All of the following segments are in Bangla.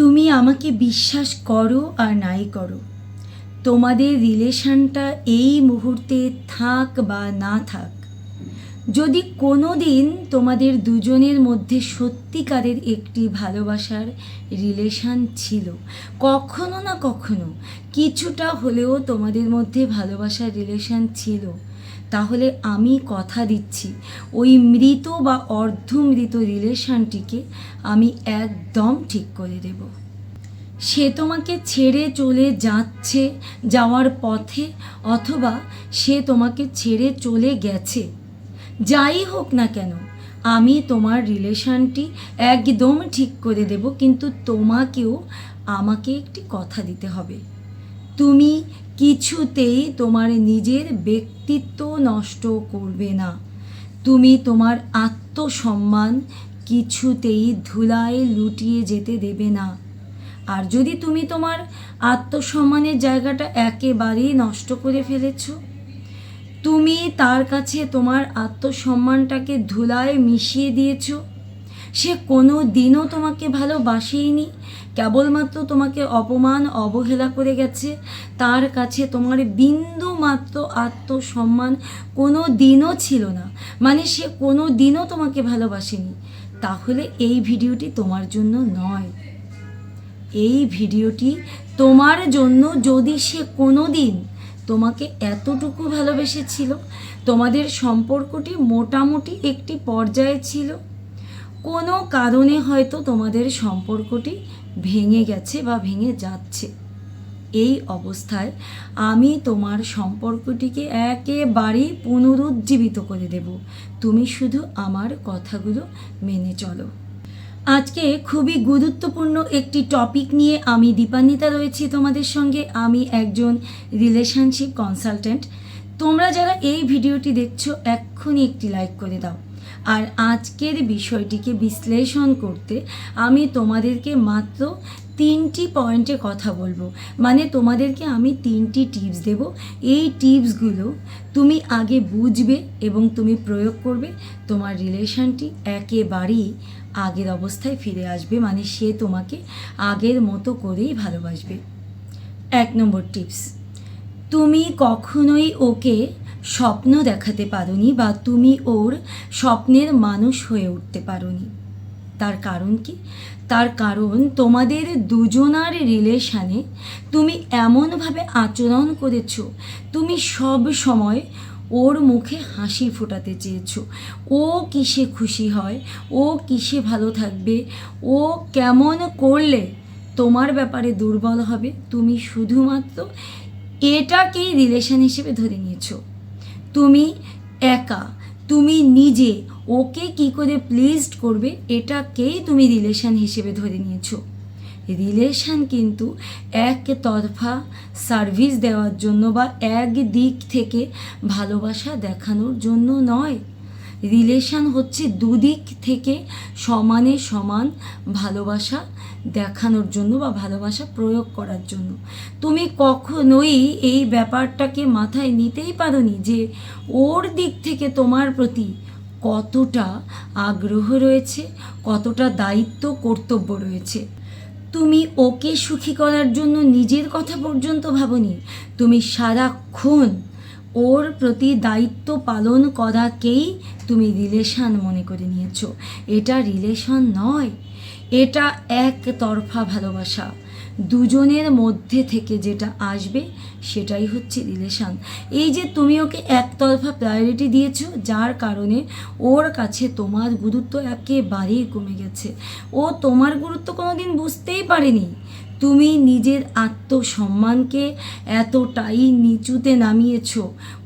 তুমি আমাকে বিশ্বাস করো আর নাই করো। তোমাদের রিলেশনটা এই মুহূর্তে থাক বা না থাক। যদি কোনো দিন তোমাদের দুজনের মধ্যে সত্যিকারের একটি ভালোবাসার রিলেশন ছিল, কখনো না কখনো কিছুটা হলেও তোমাদের মধ্যে ভালোবাসার রিলেশান ছিল। তাহলে আমি কথা দিচ্ছি। ওই মৃত বা অর্ধমৃত রিলেশনটিকে আমি একদম ঠিক করে দেবো। সে তোমাকে ছেড়ে চলে যাচ্ছে যাওয়ার পথে অথবা সে তোমাকে ছেড়ে চলে গেছে। যাই হোক না কেন, আমি তোমার রিলেশনটি একদম ঠিক করে দেব, কিন্তু তোমাকেও আমাকে একটি কথা দিতে হবে। তুমি কিছুতেই তোমার নিজের ব্যক্তিত্ব নষ্ট করবে না। তুমি তোমার আত্মসম্মান কিছুতেই ধুলায় লুটিয়ে যেতে দেবে না। আর যদি তুমি তোমার আত্মসম্মানের জায়গাটা একেবারেই নষ্ট করে ফেলেছো, তুমি তার কাছে তোমার আত্মসম্মানটাকে ধুলায় মিশিয়ে দিয়েছ সে কোনো দিনও তোমাকে ভালোবাসেইনি, কেবলমাত্র তোমাকে অপমান, অবহেলা করে গেছে। তার কাছে তোমার বিন্দু মাত্র আত্মসম্মান কোনো দিনও ছিল না। মানে সে কোনো দিনও তোমাকে ভালোবাসেনি। তাহলে এই ভিডিওটি তোমার জন্য নয়। এই ভিডিওটি তোমার জন্য যদি সে কোনো দিন তোমাকে এতটুকু ভালোবেসেছিল, তোমাদের সম্পর্কটি মোটামুটি একটি পর্যায়ে ছিল কোনো কারণে হয়তো তোমাদের সম্পর্কটি ভেঙে গেছে বা ভেঙে যাচ্ছে। এই অবস্থায় আমি তোমার সম্পর্কটিকে একেবারেই পুনরুজ্জীবিত করে দেব। তুমি শুধু আমার কথাগুলো মেনে চলো। আজকে খুবই গুরুত্বপূর্ণ একটি টপিক নিয়ে আমি দীপান্বিতা রয়েছি তোমাদের সঙ্গে। আমি একজন রিলেশনশিপ কনসালটেন্ট তোমরা যারা এই ভিডিওটি দেখছ, এক্ষুনি একটি লাইক করে দাও। আর আজকের বিষয়টিকে বিশ্লেষণ করতে আমি তোমাদেরকে মাত্র তিনটি পয়েন্টে কথা বলব। মানে তোমাদেরকে আমি তিনটি টিপস দেব। এই টিপসগুলো তুমি আগে বুঝবে এবং তুমি প্রয়োগ করবে। তোমার রিলেশনটি একেবারেই আগের অবস্থায় ফিরে আসবে। মানে সে তোমাকে আগের মতো করেই ভালোবাসবে। এক নম্বর টিপস, তুমি কখনোই ওকে স্বপ্ন দেখাতে পারোনি বা তুমি ওর স্বপ্নের মানুষ হয়ে উঠতে পারোনি। তার কারণ কি? তার কারণ তোমাদের দুজনার রিলেশানে তুমি এমনভাবে আচরণ করেছ, তুমি সব সময় ওর মুখে হাসি ফোটাতে চেয়েছ। ও কিসে খুশি হয়? ও কিসে ভালো থাকবে? ও কেমন করলে তোমার ব্যাপারে দুর্বল হবে? তুমি শুধুমাত্র এটাকেই রিলেশন হিসেবে ধরে নিয়েছো। তুমি একা, তুমি নিজে, ওকে কি করে প্লিজড করবে এটাকেই তুমি রিলেশান হিসেবে ধরে নিয়েছো। রিলেশান কিন্তু একতরফা সার্ভিস দেওয়ার জন্য বা এক দিক থেকে ভালোবাসা দেখানোর জন্য নয়। রিলেশন হচ্ছে দুদিক থেকে সমানে সমান ভালোবাসা দেখানোর জন্য বা ভালোবাসা প্রয়োগ করার জন্য। তুমি কখনোই এই ব্যাপারটাকে মাথায় নিতেই পারোনি যে ওর দিক থেকে তোমার প্রতি কতটা আগ্রহ রয়েছে, কতটা দায়িত্ব, কর্তব্য রয়েছে। তুমি ওকে সুখী করার জন্য নিজের কথা পর্যন্ত ভাবনি। তুমি সারাক্ষণ ওর প্রতি দায়িত্ব পালন করাকেই তুমি রিলেশন মনে করে নিয়েছো। এটা রিলেশন নয়, এটা একতরফা ভালোবাসা। দুজনের মধ্যে থেকে যেটা আসবে সেটাই হচ্ছে রিলেশান। এই যে তুমি ওকে একতরফা প্রায়োরিটি দিয়েছ, যার কারণে ওর কাছে তোমার গুরুত্ব একেবারেই কমে গেছে। ও তোমার গুরুত্ব কোনোদিন বুঝতেই পারেনি। তুমি নিজের আত্মসম্মানকে এতটাই নিচুতে নামিয়েছ।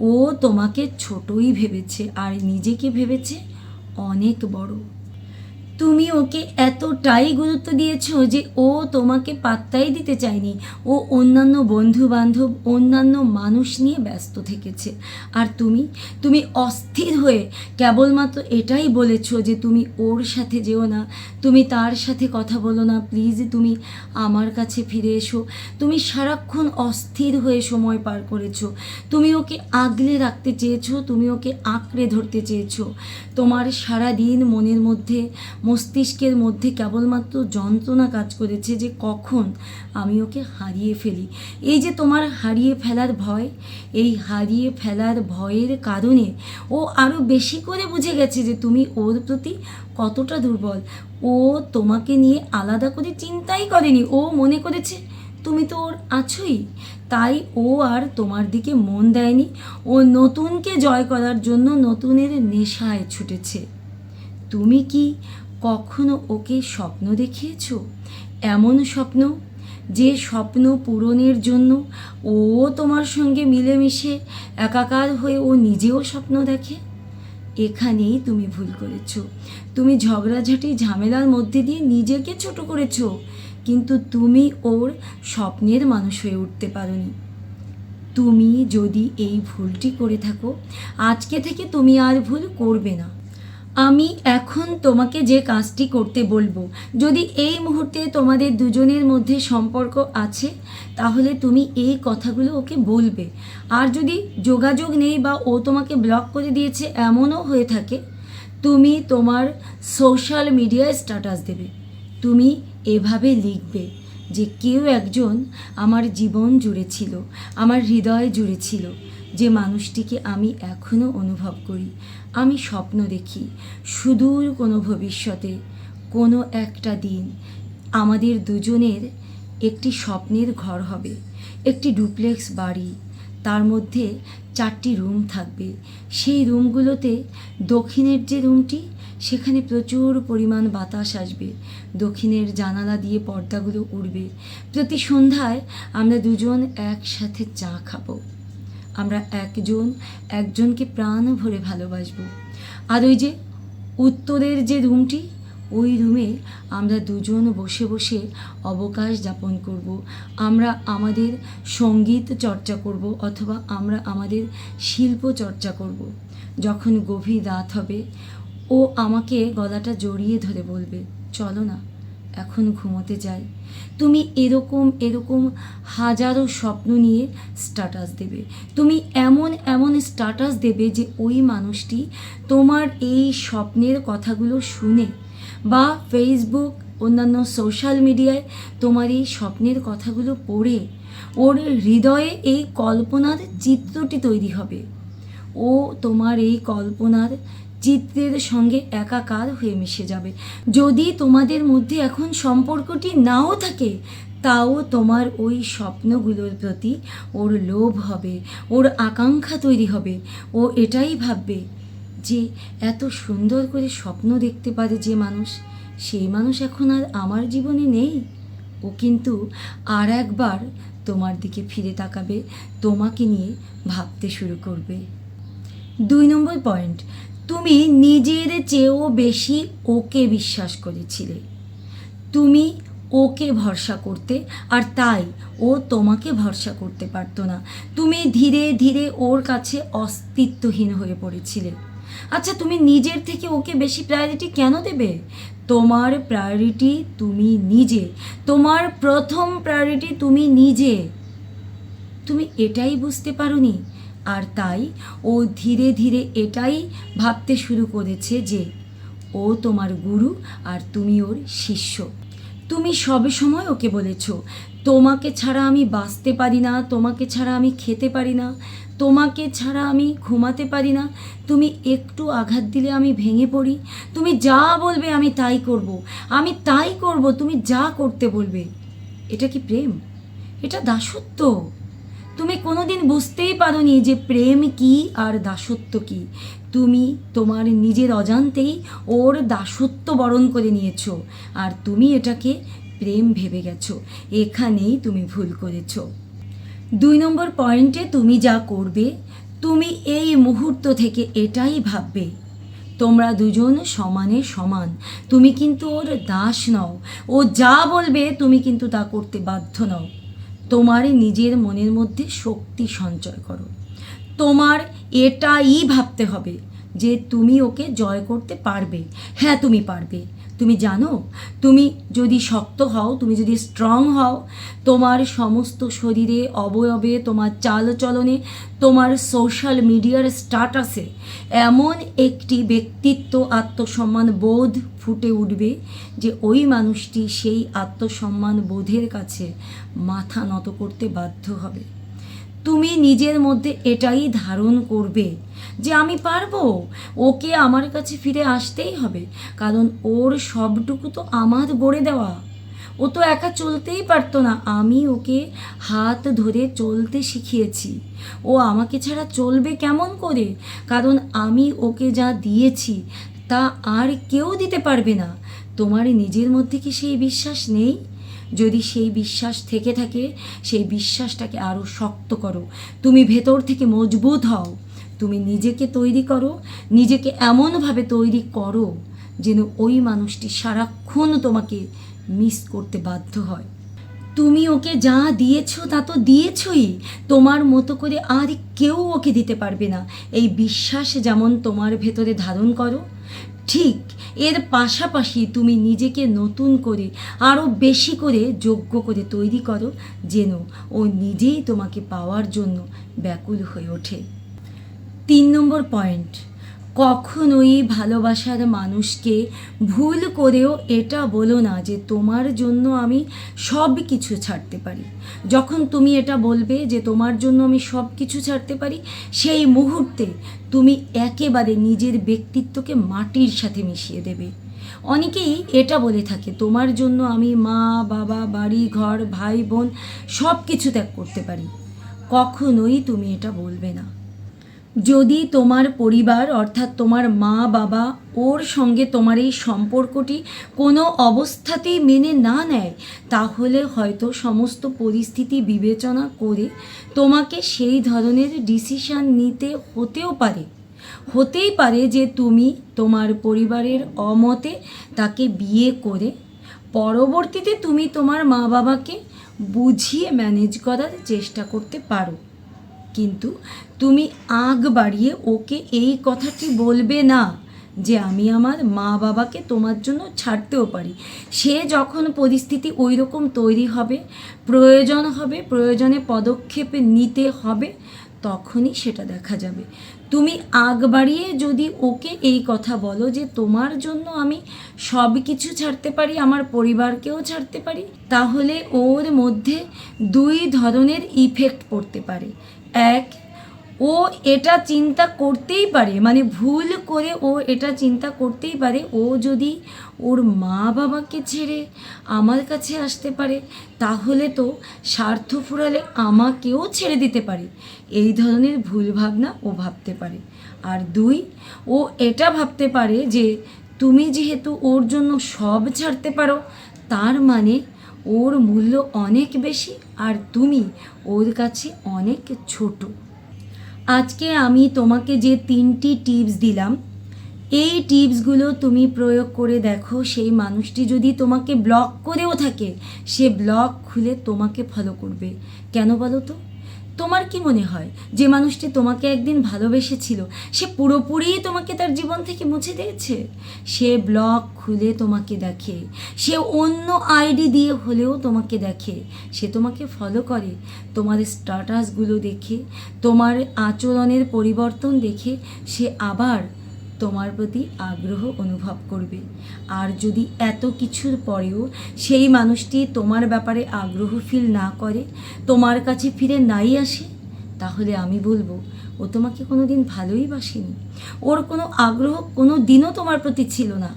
ও তোমাকে ছোটই ভেবেছে, আর নিজেকে ভেবেছে অনেক বড়। তুমি ওকে এতটাই গুরুত্ব দিয়েছ যে ও তোমাকে পাত্তাই দিতে চায়নি। ও অন্যান্য বন্ধু বান্ধব অন্যান্য মানুষ নিয়ে ব্যস্ত থেকেছে। আর তুমি তুমি অস্থির হয়ে কেবলমাত্র এটাই বলেছ যে তুমি ওর সাথে যেও না। তুমি তার সাথে কথা বলো না, প্লিজ তুমি আমার কাছে ফিরে এসো। তুমি সারাক্ষণ অস্থির হয়ে সময় পার করেছ। তুমি ওকে আগলে রাখতে চেয়েছো, তুমি ওকে আঁকড়ে ধরতে চেয়েছো। তোমার সারা দিন মনের মধ্যে মস্তিষ্কের মধ্যে কেবলমাত্র যন্ত্রণা কাজ করেছে যে কখন আমি ওকে হারিয়ে ফেলি। এই যে তোমার হারিয়ে ফেলার ভয়, এই হারিয়ে ফেলার ভয়ের কারণে ও আরও বেশি করে বুঝে গেছে যে তুমি ওর প্রতি কতটা দুর্বল। ও তোমাকে নিয়ে আলাদা করে চিন্তাই করেনি। ও মনে করেছে, তুমি তো ওর আছোই। তাই ও আর তোমার দিকে মন দেয়নি। ও নতুনকে জয় করার জন্য নতুনের নেশায় ছুটেছে। তুমি কি কখনো ওকে স্বপ্ন দেখিয়েছো? এমন স্বপ্ন? যে স্বপ্ন পূরণের জন্য ও তোমার সঙ্গে মিলেমিশে একাকার হয়ে ও নিজেও স্বপ্ন দেখে? এখানেই তুমি ভুল করেছ। তুমি ঝগড়াঝাটি, ঝামেলার মধ্যে দিয়ে নিজেকে ছোট করেছ, কিন্তু তুমি ওর স্বপ্নের মানুষ হয়ে উঠতে পারোনি। তুমি যদি এই ভুলটি করে থাকো, আজকে থেকে তুমি আর ভুল করবে না। আমি এখন তোমাকে যে কাজটি করতে বলব। যদি এই মুহূর্তে তোমাদের দুজনের মধ্যে সম্পর্ক আছে, তাহলে তুমি এই কথাগুলো ওকে বলবে। আর যদি যোগাযোগ নেই বা ও তোমাকে ব্লক করে দিয়েছে, এমনও হয়ে থাকে, তুমি তোমার সোশ্যাল মিডিয়ায় স্ট্যাটাস দেবে। তুমি এভাবে লিখবে যে কেউ একজন আমার জীবন জুড়ে ছিল, আমার হৃদয় জুড়ে ছিল। যে মানুষটিকে আমি এখনও অনুভব করি, আমি স্বপ্ন দেখি, সুদূর কোনো ভবিষ্যতে, কোনো একটা দিন আমাদের দুজনের একটি স্বপ্নের ঘর হবে, একটি ডুপ্লেক্স বাড়ি, তার মধ্যে চারটি রুম থাকবে। সেই রুমগুলোতে দক্ষিণের যে রুমটি, সেখানে প্রচুর পরিমাণ বাতাস আসবে। দক্ষিণের জানালা দিয়ে পর্দাগুলো উড়বে। প্রতি সন্ধ্যায় আমরা দুজন একসাথে চা খাব। আমরা একজন, একজনকে প্রাণ ভরে ভালোবাসব। আর ওই যে উত্তরের যে রুমটি, ওই রুমে আমরা দুজন বসে বসে অবকাশ যাপন করব। আমরা আমাদের সংগীত চর্চা করব অথবা আমরা আমাদের শিল্প চর্চা করব। যখন গভীর রাত হবে, ও আমাকে গলাটা জড়িয়ে ধরে বলবে, চলো না। এখন ঘুমোতে যাই। তুমি এরকম এরকম হাজারো স্বপ্ন নিয়ে স্ট্যাটাস দেবে। তুমি এমন এমন স্ট্যাটাস দেবে যে ওই মানুষটি তোমার এই স্বপ্নের কথাগুলো শুনে বা ফেসবুক অন্যান্য সোশ্যাল মিডিয়ায় তোমার এই স্বপ্নের কথাগুলো পড়ে ওর হৃদয়ে এই কল্পনার চিত্রটি তৈরি হবে। ও তোমার এই কল্পনার চিত্রের সঙ্গে একাকার হয়ে মিশে যাবে। যদি তোমাদের মধ্যে এখন সম্পর্কটি নাও থাকে, তাও তোমার ওই স্বপ্নগুলোর প্রতি ওর লোভ হবে, ওর আকাঙ্ক্ষা তৈরি হবে। ও এটাই ভাববে যে এত সুন্দর করে স্বপ্ন দেখতে পারে যে মানুষ, সেই মানুষ এখন আর আমার জীবনে নেই। ও কিন্তু আর একবার তোমার দিকে ফিরে তাকাবে, তোমাকে নিয়ে ভাবতে শুরু করবে। দুই নম্বর পয়েন্ট তুমি নিজের চেয়েও বেশি ওকে বিশ্বাস করেছিলে। তুমি ওকে ভরসা করতে, আর তাই ও তোমাকে ভরসা করতে পারতো না। তুমি ধীরে ধীরে ওর কাছে অস্তিত্বহীন হয়ে পড়েছিলে। আচ্ছা তুমি নিজের থেকে ওকে বেশি প্রায়োরিটি কেন দেবে? তোমার প্রায়োরিটি তুমি নিজে। তোমার প্রথম প্রায়োরিটি তুমি নিজে। তুমি এটাই বুঝতে পারোনি আর তাই ও ধীরে ধীরে এটাই ভাবতে শুরু করেছে যে ও তোমার গুরু আর তুমি ওর শিষ্য। তুমি সবে সময় ওকে বলেছ, তোমাকে ছাড়া আমি বাঁচতে পারি না, তোমাকে ছাড়া আমি খেতে পারি না, তোমাকে ছাড়া আমি ঘুমাতে পারি না, তুমি একটু আঘাত দিলে আমি ভেঙে পড়ি, তুমি যা বলবে আমি তাই করব, আমি তাই করব, তুমি যা করতে বলবে। এটা কি প্রেম? এটা দাসত্ব? তুমি কোনোদিন বুঝতেই পারোনি যে প্রেম কি আর দাসত্ব কি। তুমি তোমার নিজের অজান্তেই ওর দাসত্ব বরণ করে নিয়েছো আর তুমি এটাকে প্রেম ভেবে গেছো। এখানেই তুমি ভুল করেছ। দুই নম্বর পয়েন্টে তুমি যা করবে, তুমি এই মুহূর্ত থেকে এটাই ভাববে। তোমরা দুজন সমানে সমান। তুমি কিন্তু ওর দাস নও। ও যা বলবে, তুমি কিন্তু তা করতে বাধ্য নও। তোমার নিজের মনের মধ্যে শক্তি সঞ্চয় করো। তোমার এটাই ভাবতে হবে যে তুমি ওকে জয় করতে পারবে। হ্যাঁ তুমি পারবে। তুমি জানো, তুমি যদি শক্ত হও, তুমি যদি স্ট্রং হও, তোমার সমস্ত শরীরে, অবয়বে, তোমার চালচলনে, তোমার সোশ্যাল মিডিয়ার স্ট্যাটাসে এমন একটি ব্যক্তিত্ব আত্মসম্মান বোধ ফুটে উঠবে যে ওই মানুষটি সেই আত্মসম্মান বোধের কাছে মাথা নত করতে বাধ্য হবে। তুমি নিজের মধ্যে এটাই ধারণ করবে যে আমি পারব। ওকে আমার কাছে ফিরে আসতেই হবে, কারণ ওর সবটুকু তো আমার গড়ে দেওয়া। ও তো একা চলতেই পারতো না, আমি ওকে হাত ধরে চলতে শিখিয়েছি। ও আমাকে ছাড়া চলবে কেমন করে? কারণ আমি ওকে যা দিয়েছি, তা আর কেউ দিতে পারবে না। তোমার নিজের মধ্যে কি সেই বিশ্বাস নেই? যদি সেই বিশ্বাস থেকে থাকে, সেই বিশ্বাসটাকে আরও শক্ত করো। তুমি ভেতর থেকে মজবুত হও। তুমি নিজেকে তৈরি করো, নিজেকে এমনভাবে তৈরি করো যেন ওই মানুষটি সারাক্ষণ তোমাকে মিস করতে বাধ্য হয়। তুমি ওকে যা দিয়েছ তা তো দিয়েছই। তোমার মতো করে আর কেউ ওকে দিতে পারবে না। এই বিশ্বাস যেমন তোমার ভেতরে ধারণ করো, ঠিক এর পাশাপাশি তুমি নিজেকে নতুন করে আরও বেশি করে যোগ্য করে তৈরি করো, যেন ও নিজেই তোমাকে পাওয়ার জন্য ব্যাকুল হয়ে ওঠে। তিন নম্বর পয়েন্ট কখনোই ভালোবাসার মানুষকে ভুল করেও এটা বলো না যে তোমার জন্য আমি সব কিছু ছাড়তে পারি। যখন তুমি এটা বলবে যে তোমার জন্য আমি সব কিছু ছাড়তে পারি, সেই মুহূর্তে তুমি একেবারে নিজের ব্যক্তিত্বকে মাটির সাথে মিশিয়ে দেবে। অনেকেই এটা বলে থাকে, তোমার জন্য আমি মা, বাবা, বাড়ি, ঘর, ভাই, বোন সব কিছু ত্যাগ করতে পারি। কখনোই তুমি এটা বলবে না। যদি তোমার পরিবার, অর্থাৎ তোমার মা, বাবা, ওর সঙ্গে তোমার এই সম্পর্কটি কোনো অবস্থাতেই মেনে না নেয়, তাহলে হয়তো সমস্ত পরিস্থিতি বিবেচনা করে তোমাকে সেই ধরনের ডিসিশান নিতে হতেও পারে। হতেই পারে যে তুমি তোমার পরিবারের অমতে তাকে বিয়ে করে পরবর্তীতে তুমি তোমার মা বাবাকে বুঝিয়ে ম্যানেজ করার চেষ্টা করতে পারো। কিন্তু তুমি আগ বাড়িয়ে ওকে এই কথাটি বলবে না যে আমি আমার মা বাবাকে তোমার জন্য ছাড়তেও পারি। সে যখন পরিস্থিতি ওই রকম তৈরি হবে, প্রয়োজন হবে, প্রয়োজনে পদক্ষেপ নিতে হবে, তখনই সেটা দেখা যাবে। তুমি আগ বাড়িয়ে যদি ওকে এই কথা বলো যে তোমার জন্য আমি সব কিছু ছাড়তে পারি, আমার পরিবারকেও ছাড়তে পারি, তাহলে ওর মধ্যে দুই ধরনের ইফেক্ট পড়তে পারে। এক, ও এটা চিন্তা করতেই পারে মানে ভুল করে ও এটা চিন্তা করতেই পারে, ও যদি ওর মা বাবাকে ছেড়ে আমার কাছে আসতে পারে, তাহলে তো স্বার্থ ফুরালে আমাকেও ছেড়ে দিতে পারে। এই ধরনের ভুল ভাবনা ও ভাবতে পারে। আর দুই, ও এটা ভাবতে পারে যে তুমি যেহেতু ওর জন্য সব ছাড়তে পারো, তার মানে ওর মূল্য অনেক বেশি আর তুমি ওর কাছে অনেক ছোট। আজকে আমি তোমাকে যে তিনটি টিপস দিলাম, এই টিপসগুলো তুমি প্রয়োগ করে দেখো, সেই মানুষটি যদি তোমাকে ব্লক করেও থাকে, সে ব্লক খুলে তোমাকে ফলো করবে। কেন বলো তো? তোমার কি মনে হয়? যে মানুষটি তোমাকে একদিন ভালোবেসেছিল, সে পুরোপুরি তোমাকে তার জীবন থেকে মুছে দিয়েছে? সে ব্লগ খুলে তোমাকে দেখে, সে অন্য আইডি দিয়ে হলেও তোমাকে দেখে, সে তোমাকে ফলো করে, তোমার স্ট্যাটাসগুলো দেখে, তোমার আচরণের পরিবর্তন দেখে, সে আবার তোমার প্রতি আগ্রহ অনুভব করবে। আর যদি এত কিছুর পরেও সেই মানুষটি তোমার ব্যাপারে আগ্রহ ফিল না করে, তোমার কাছে ফিরে নাই আসে, তাহলে আমি বলব, ও তোমাকে কোনো দিন ভালোই বাসেনি। ওর কোনো আগ্রহ কোনো দিনও তোমার প্রতি ছিল না।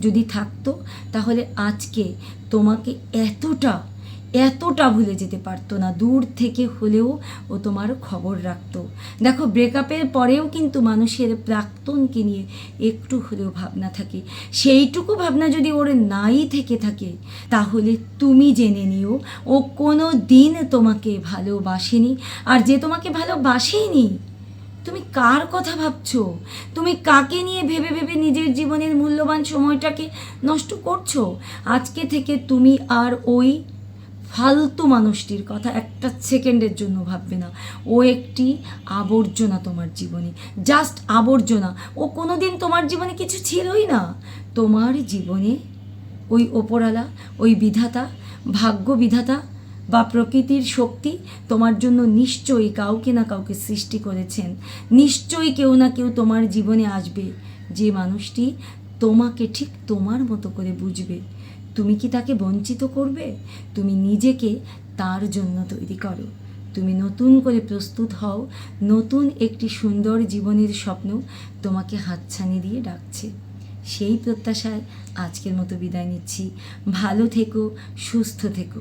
যদি থাকতো, তাহলে আজকে তোমাকে এতটা এতটা ভুলে যেতে পারতো না। দূর থেকে হলেও ও তোমার খবর রাখতো। দেখো ব্রেকআপের পরেও কিন্তু মানুষের প্রাক্তনকে নিয়ে একটু হলেও ভাবনা থাকে। সেইটুকু ভাবনা যদি ওর নাই থেকে থাকে, তাহলে তুমি জেনে নিও, ও কোনো দিন তোমাকে ভালোবাসেনি। আর যে তোমাকে ভালোবাসেনি, তুমি কার কথা ভাবছ? তুমি কাকে নিয়ে ভেবে ভেবে নিজের জীবনের মূল্যবান সময়টাকে নষ্ট করছ? আজকে থেকে তুমি আর ওই ফালতু মানুষটির কথা একটা সেকেন্ডের জন্য ভাববে না। ও একটি আবর্জনা তোমার জীবনে। জাস্ট আবর্জনা। ও কোনো দিন তোমার জীবনে কিছু ছিলই না। তোমার জীবনে ওই ওপরালা, ওই বিধাতা, ভাগ্য বিধাতা বা প্রকৃতির শক্তি তোমার জন্য নিশ্চয়ই কাউকে না কাউকে সৃষ্টি করেছেন। নিশ্চয়ই কেউ না কেউ তোমার জীবনে আসবে। যে মানুষটি তোমাকে ঠিক তোমার মতো করে বুঝবে। তুমি কি তাকে বঞ্চিত করবে? তুমি নিজেকে তার জন্য তৈরি করো। তুমি নতুন করে প্রস্তুত হও। নতুন একটি সুন্দর জীবনের স্বপ্ন তোমাকে হাতছানি দিয়ে ডাকছে। সেই প্রত্যাশায় আজকের মতো বিদায় নিচ্ছি। ভালো থেকো, সুস্থ থেকো।